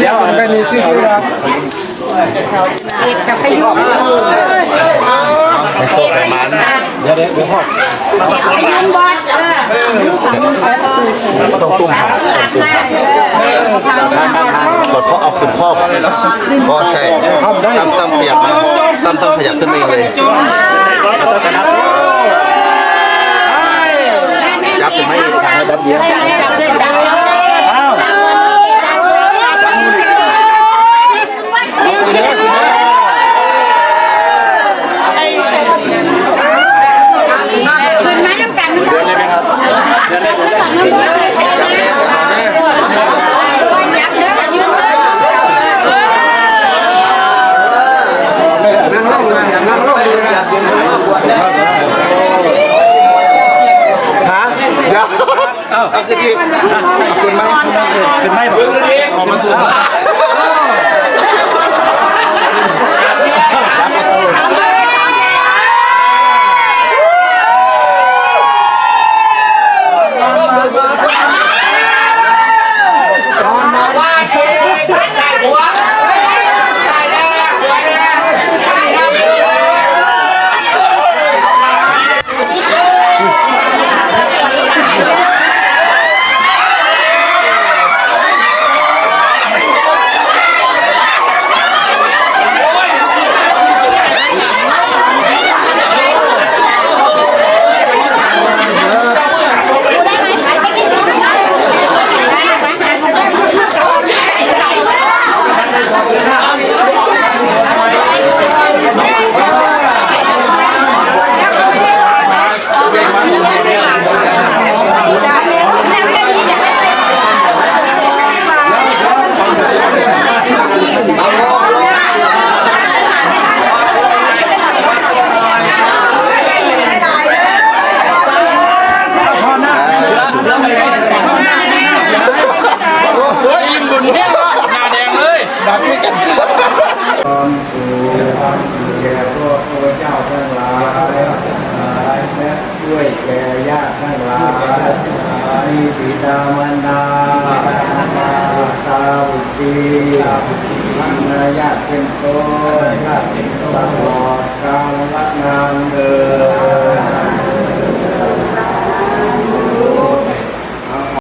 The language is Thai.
เดี๋ยวไปนี่ที่ครับเอกกับพยุให้โชคให้มันเดี๋ยวเดี๋ยวพ่อพยุบอสเออต้องตุ้มหากดข้อเอาขึ้นข้อก่อนข้อใช่ตั้มตั้มขยับมาตั้มตั้มขยับขึ้นเองเลยบถึงไม่ทางระดับเดียว อ้าว คืนมาน้ำกัน เดินเลยไหมครับจับเลยจับเลย ว่ายักษ์เด้อยืนเด้อ นั่งลงนะนั่งลงดีนะ ฮะเดี๋ยวเอาขึ้นอีกเอาขึ้นไหมเป็นไม่บอกออกมาตัวโอ้ยยิ้มบุญแห้งแล้วหน้าแดงเลยดับที่กันแก่พวกพระเจ้าทั้งหลายและด้วยแก่ญาติทั้งหลายมีบิดามารดาบุตาบุตรีพันนญาติเป็นต้นตลอดกาลละนานเดิน